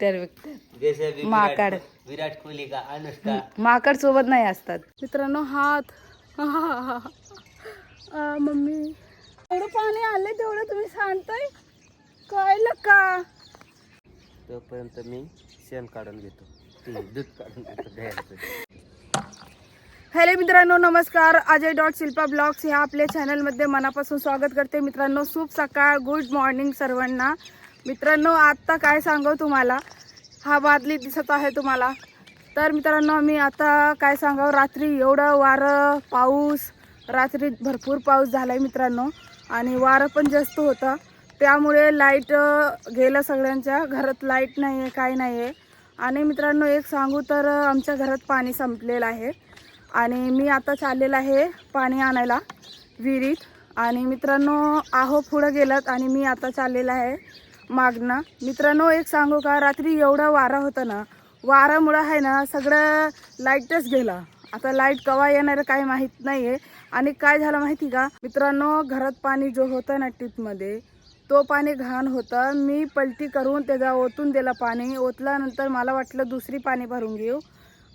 जैसे अभी माकड. विराट विराट कोहली का अनुष्का? माकड सोबत नाही असतात. मित्रांनो हात. आ, मम्मी. एवढं पाणी आले तेवढं तुम्ही सांगताय कळलं का तोपर्यंत मी शेण काढून घेतो. ते दूध काढून घेतो. हॅलो मित्रांनो नमस्कार. अजय डॉट शिल्पा ब्लॉग्स ह्या आपल्या चॅनलमध्ये मनापासून स्वागत करते. मित्रांनो शुभ सकाळ. गुड मॉर्निंग सर्वांना. मित्रांनो आत्ता काय सांगू तुम्हाला? हा बादली दिसत आहे तुम्हाला. तर मित्रांनो मी आता काय सांगावं रात्री एवढं वारं पाऊस रात्री भरपूर पाऊस झाला आहे मित्रांनो. आणि वारं पण जास्त होतं. त्यामुळे लाइट गेलं सगळ्यांच्या. घरात लाइट नाही आहे काय नाही आहे आणि मित्रांनो एक सांगू तर आमच्या घरात पाणी संपलेलं आहे. आणि मी आता चाललेलं आहे पाणी आणायला विहिरीत. आणि मित्रांनो आहो पुढं गेलात आणि मी आता चाललेलं आहे. मागणं. मित्रांनो एक सांगू का? रात्री एवढा वारा होता ना वारामुळं आहे ना सगळं लाईटच गेला. आता लाइट कवा येणार काही माहीत नाही आहे आणि काय झालं माहिती का? मित्रांनो घरात पाणी जो होतं ना टिपमध्ये तो पाणी घाण होता. मी पलटी करून त्याचा ओतून दिला पाणी. ओतल्यानंतर मला वाटलं दुसरी पाणी भरून घेऊ.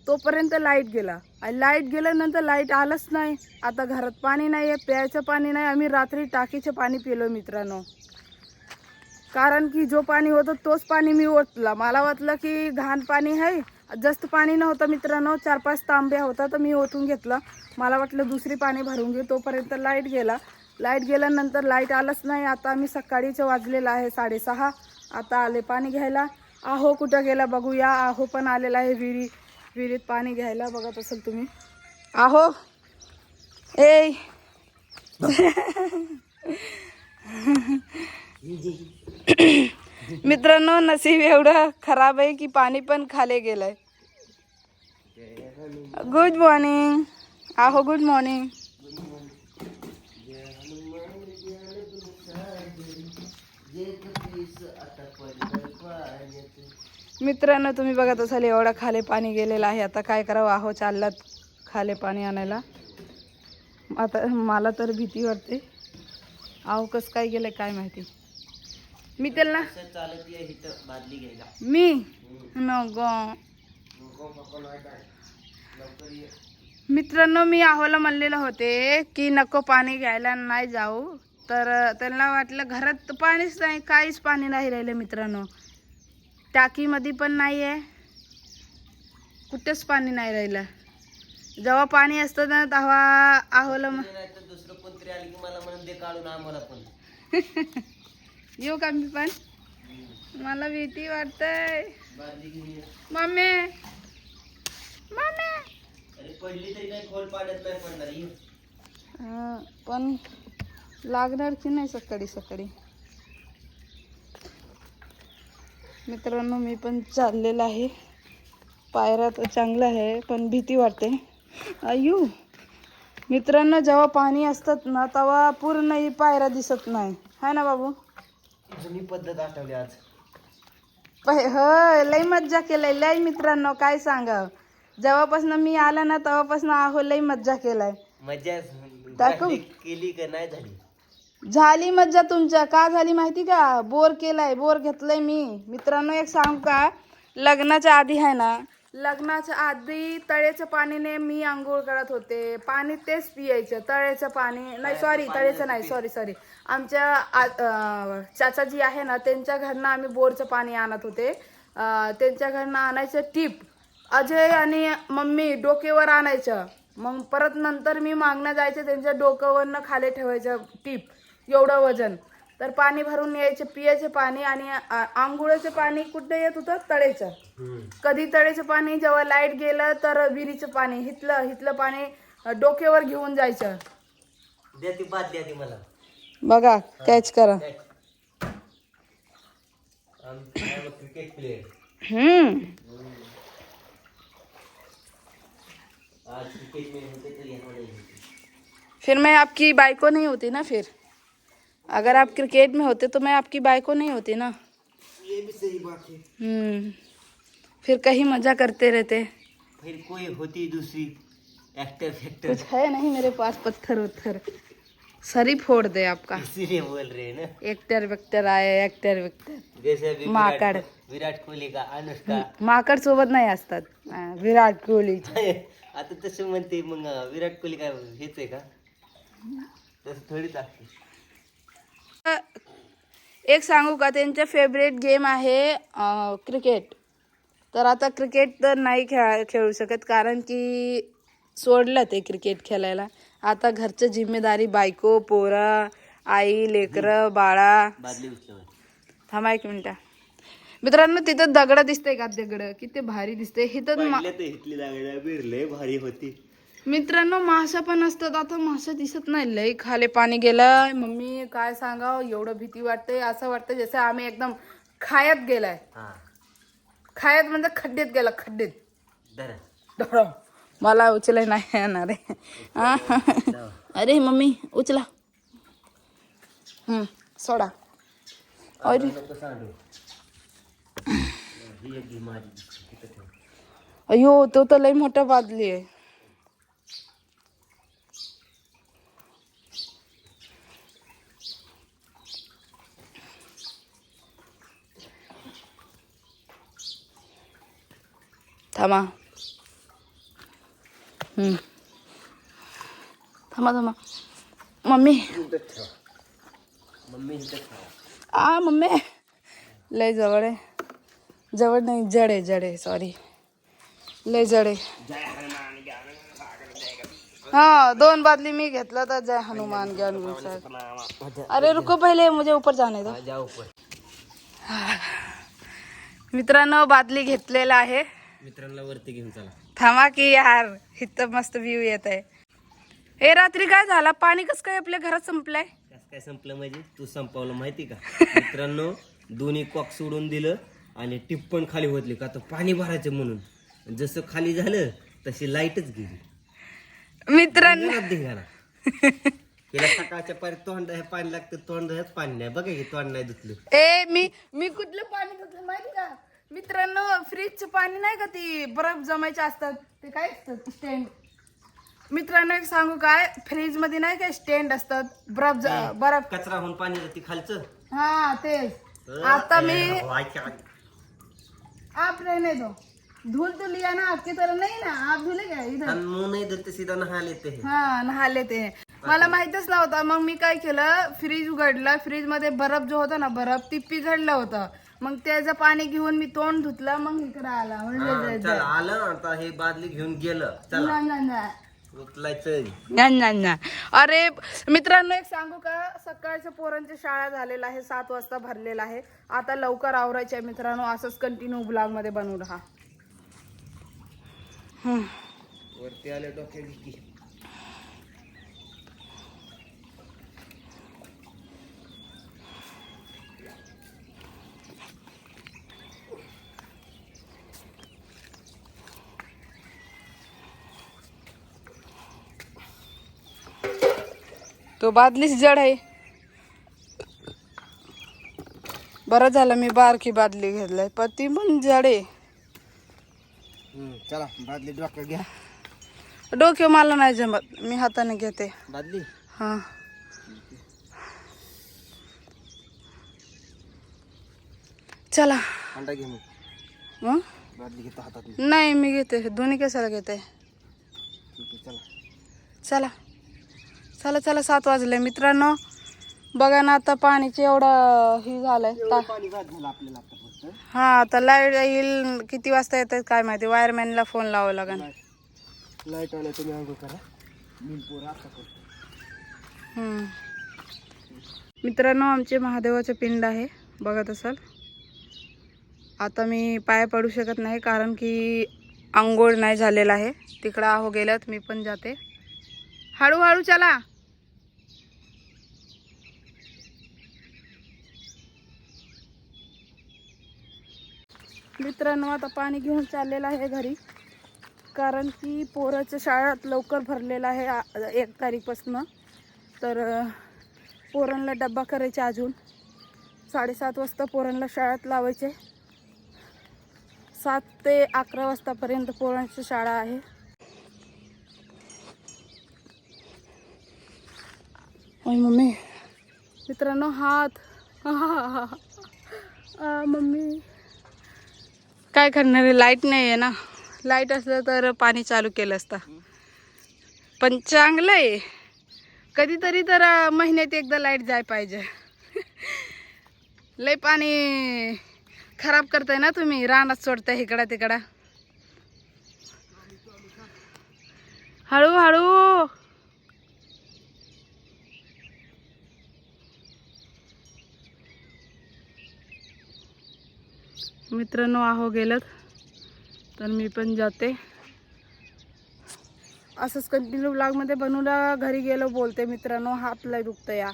तोपर्यंत लाइट गेला. आणि लाइट गेल्यानंतर लाइट आलंच नाही. आता घरात पाणी नाही आहे प्यायचं पाणी नाही. आम्ही रात्री टाकीचं पाणी पिलो मित्रांनो. कारण की जो पाणी होतं तोच पाणी मी ओतला. मला वाटलं की घाण पाणी आहे. जास्त पाणी नव्हतं मित्रांनो. चार पाच तांब्या होता तर मी ओतून घेतलं. मला वाटलं दुसरी पाणी भरून घेऊ. तोपर्यंत लाइट गेला. लाइट गेल्यानंतर लाइट आलंच नाही. आता आम्ही सकाळीचं वाजलेलं आहे साडेसहा. आता आले पाणी घ्यायला. आहो कुठं गेला बघूया. आहो पण आलेला आहे विहिरी विहिरीत पाणी घ्यायला. बघत असेल तुम्ही. आहो. ए. मित्रांनो नसीब एवढं खराब आहे की पाणी पण खाली गेलंय. गुड मॉर्निंग आहो गुड मॉर्निंग मित्रांनो तुम्ही बघत असाल एवढा खाले पाणी गेलेलं आहे. आता काय करावं? आहो चाललात खाले पाणी आणायला. आता मला तर भीती वाटते. आहो कसं काय गेलं काय माहिती? मी त्याला मी? नको. मित्रांनो मी आहोला म्हणलेलं होते की नको पाणी घ्यायला नाही जाऊ. तर त्यांना वाटलं घरात पाणीच नाही काहीच पाणी नाही राहिलं मित्रांनो. टाकीमध्ये पण नाही आहे कुठेच पाणी नाही राहिलं. जेव्हा पाणी असतं ना तेव्हा आहोला दुसरं कोणतरी आलं की मला म्हणून दे काढून आम्हाला पण. येऊ का मी पण? मला भीती वाटतंय. मम्मी. पण लागणार की नाही सकाळी सकाळी? मित्रांनो मी पण चाललेलं आहे. पायऱ्या तर चांगलं आहे पण भीती वाटते. अयू मित्रांनो जेव्हा पाणी असतात ना तेव्हा पूर्ण ही पायऱ्या दिसत नाही. है ना बाबू? जुनी पद्धत आठवली आज. होय लय मज्जा केलंय लय मित्रांनो काय सांगाव. जेव्हापासून मी आला ना तेव्हापासून आहो लय मज्जा केलाय. मजा दाखव. केली का नाही झाली? झाली मज्जा तुमच्या का झाली माहिती का? बोर केलाय बोर घेतलंय मी. मित्रांनो एक सांग का? लग्नाच्या आधी आहे ना लग्नाच्या आधी तळ्याच्या पाणीने मी आंघोळ करत होते. पाणी तेच पियायचं तळ्याचं पाणी. नाही सॉरी तळ्याचं नाही सॉरी सॉरी आमच्या चाचाजी आहे ना त्यांच्या घरनं आम्ही बोरचं पाणी आणत होते. अं, त्यांच्या घरनं आणायचं टीप. अजय आणि मम्मी डोकेवर आणायचं. मग परत नंतर मी मागणं जायचं त्यांच्या डोक्यावरनं खाली ठेवायचं टीप. एवढं वजन. तर पाणी भरून यायचे पियाचे पाणी आणि आंघोळीचं पाणी कुठे येत होतं? तळेचं. कधी तळेचं पाणी जेव्हा लाइट गेलं तर विहिरीचं पाणी. हिथलं हिथलं पाणी डोक्यावर घेऊन जायचं. मला. बघा कॅच करा. हम्म. फिर मैं आपकी बाइको नहीं होती ना फिर? अगर आप क्रिकेट में होते तो मैं आपकी बाइको नहीं होती ना? ये भी सही बात है। हम्म. फिर कहीं मज़ा करते रहते। फिर कोई होती दूसरी एक्टर फैक्टर कुछ है नहीं मेरे पास पत्थर उत्थर सरी फोड़ दे आपका। इसीलिए बोल रहे हैं ना। एक्टर वेक्टर आहे एक्टर वेक्टर। जैसे अभी माकड़. विराट विराट कोहली का अनुष्का। माकड सोबत नाही असतात. विराट कोहली. आता तसं म्हणते मग विराट कोहली काय हेच आहे का? तसं थोडीच असते एक सांगू का त्यांच्या फेवरेट गेम आहे क्रिकेट तर आता क्रिकेट तर नाही खेळा खेळू शकत कारण की सोडलं ते क्रिकेट खेळायला. आता घरचं जिम्मेदारी बायको पोरा आई लेकरं बाळा. थांबा एक मिनिट. मित्रांनो तिथं दगड दिसतंय का दगड? किती भारी दिसते पहिल्या तर भारी होती. मित्रांनो मासा पण असतात. आता मासा दिसत नाही. लय खाली पाणी गेलं मम्मी काय सांगाव? एवढं भीती वाटते असं वाटतं जसं आम्ही एकदम खायात गेलाय. हा. खायात म्हणजे खड्डेत गेला. खड्डेत. धरा. धडो. मला उचलाय नाही येणार आहे. अरे मम्मी उचला. हम्म सोडा. अरे. अयो तो तर लय मोठा बादली आहे. थांबा. थांबा थांबा मम्मी आ मम्मी लय जवळ आहे जवळ नाही जड आहे जड आहे सॉरी लय जड आहे हाँ दोन बादली मी घेतला तर जय हनुमान ज्ञान गुण अरे रुको पहिले मुझे ऊपर जाने दो मित्रांनो बादली घेतलेला आहे मित्रांना वरती घेऊन चला. थांबा की यार इथं मस्त व्ह्यू येत आहे हे रात्री काय झाला? पाणी कसं काय आपल्या घरात संपलंय? कसं काय संपलं म्हणजे तू संपवलं माहिती का? मित्रांनो दोन्ही कॉक सोडून दिलं आणि टिप पण खाली होतली का? तर पाणी भरायचं म्हणून. जसं खाली झालं तशी लाईटच गेली. मित्रांनो. घरात धिंगाणा तिला सकाळच्या पारी तोंड हे पाणी लागतं तोंड पाणी नाही. बघा की तोंड नाही धुतलं. ए मी मी कुठलं पाणी घेतलं माहिती का? मित्रांनो फ्रीजचं पाणी नाही का ती बर्फ जमायचे असतात? ते काय असतात स्टँड मित्रांनो एक सांगू काय? फ्रीजमध्ये नाही का स्टँड असतात? बर्फ ज- बर्फ कचरा होऊन पाणी जाते खालचं. हा तेच. आता मी आधी. आप रहने दो धुल तो लिया ना आपकी तरह नहीं ना. आप धुले क्या इधर? मुंह नाही सीधा नहा लेते हैं. हा नहाले ते मला माहितच नव्हतं. मग मी काय केलं? फ्रीज उघडलं. फ्रीजमध्ये बर्फ जो होता ना बर्फ ती पिघडलं होतं. मग त्याचं पाणी घेऊन मी तोंड धुतलं मग इकडे आला म्हणलं आलं आता हे बादली घेऊन गेलं. चला. ना, ना, ना. उचलायचं ना, ना, ना. अरे मित्रांनो एक सांगू का? सकाळच्या पोरांची शाळा झालेला आहे सात वाजता भरलेला आहे. आता लवकर आवरायचे आहे मित्रांनो. असंच कंटिन्यू ब्लॉगमध्ये बनवू राहा. वरती आले डोक्यात की तो बादलीच जड आहे. बरं झालं मी बारकी बादली घेतलाय पण ती पण जड आहे. चला बादली डोक्यात घ्या. डोके मला नाही जमत मी हाताने घेते. बादली? हा. चला. अंडा घे मग. मग? बादली घेतो हातात. नाही मी घेते दोन्ही कशाला घेते? ठीक आहे चला. चला. चला चला सात वाजले. मित्रांनो बघा ना आता पाणीचे एवढं हे झालंय. हा आता लाइट येईल. किती वाजता येतात काय माहिती. वायरमॅनला फोन लावावं लागेल. लाइट तुम्ही अंघोळ करा. मित्रांनो आमचे महादेवाचे पिंड आहे. बघत असाल आता मी पाय पडू शकत नाही कारण की आंघोळ नाही झालेला आहे. तिकडं आहो गेल्यात मी पण जाते. हळूहळू चला. मित्रांनो आता पाणी घेऊन चाललेलं आहे घरी. कारण की पोराच्या शाळेत लवकर भरलेलं आहे एक तारीखपासनं. तर पोरांला पोरांना डब्बा करायचे अजून. साडेसात वाजता पोरांना शाळेत लावायचे. सात ते अकरा वाजतापर्यंत पोरांची शाळा आहे. मम्मी. मित्रांनो हात. आ, मम्मी. काय करणार आहे? लाइट नाही आहे ना. लाइट असलं तर पाणी चालू केलं असतं. पण चांगलं आहे. कधीतरी तर महिन्यात एकदा लाइट जाय पाहिजे. लय पाणी खराब करताय ना तुम्ही? रानात सोडताय इकडं तिकडं. हळूहळू मित्रांनो आहो गेलं तर मी पण जाते. असंच कंटिन्यू ब्लॉगमध्ये बनवला घरी गेलो बोलते मित्रांनो हात लय दुखतं या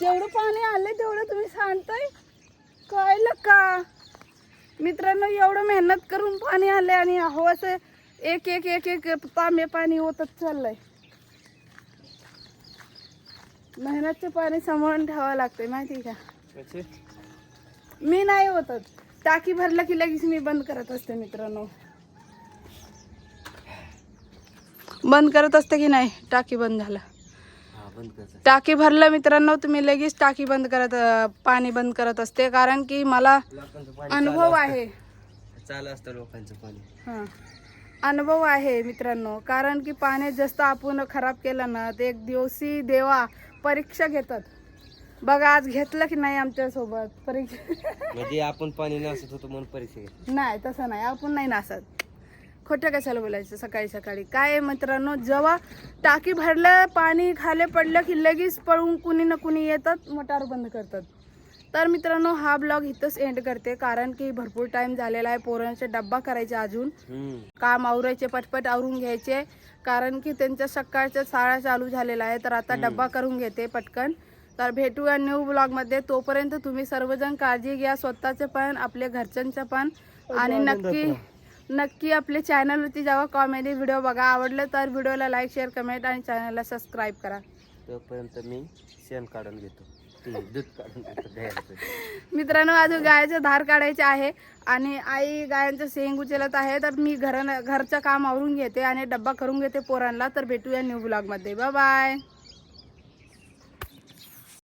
जेवढं पाणी आले तेवढं तुम्ही सांगताय? कळलं का? मित्रांनो एवढं मेहनत करून पाणी आले आणि अहो असं एक एक एक एक तांबे पाणी होतच चाललंय. मेहनतचे पाणी सांभाळून ठेवावं लागते माहिती का? मी नाही होतच टाकी भरलं की लगेच मी बंद करत असते मित्रांनो. बंद करत असते की नाही? टाकी बंद झालं. टाकी भरलं मित्रांनो तुम्ही लगेच टाकी बंद करत पाणी बंद करत असते. कारण की मला पाणी अनुभव आहे. चालू असतं लोकांचं पाणी. हां. अनुभव आहे मित्रांनो. कारण की पाण्यात जास्त आपण खराब केलं ना ते एक दिवशी देवा परीक्षा घेतात. बघा आज घेतलं की नाही आमच्यासोबत? परीक्षा म्हणजे आपण पाणी नसत होतो म्हणून परीक्षा नाही तसं नाही. आपण नाही नासत. खोटं कशाला बोलायचं सकाळी सकाळी? काय आहे मित्रांनो जेव्हा टाकी भरलं पाणी खाली पडलं की लगेच पळून कुणी ना कुणी येतात मोटार बंद करतात. तर मित्रांनो हा ब्लॉग इथंच एंड करते. कारण की भरपूर टाइम झालेला आहे. पोरांचे डब्बा करायचे अजून. काम आवरायचे पटपट आवरून घ्यायचे. कारण की त्यांच्या सकाळच्या शाळा चालू झालेला आहे. तर आता डब्बा करून घेते पटकन. तर भेटूया न्यू ब्लॉगमध्ये तोपर्यंत तुम्ही सर्वजण काळजी घ्या. स्वतःचे पण आपल्या घरच्यांचं पण. आणि नक्की नक्की आपल्या चॅनलवरती जेव्हा कॉमेडी व्हिडिओ बघा आवडलं तर व्हिडिओला लाईक शेअर कमेंट आणि चॅनलला सबस्क्राईब करा. तोपर्यंत मी शेण काढून घेतो. ते दूध काढून घेतो. दह्याचं. मित्रांनो अजून गायचं धार काढायचे आहे आणि आई गायांचं शेंग उचलत आहे. तर मी घर घरचं काम आवरून घेते आणि डब्बा करून घेते पोरांना. तर भेटूया न्यू ब्लॉगमध्ये बाय बाय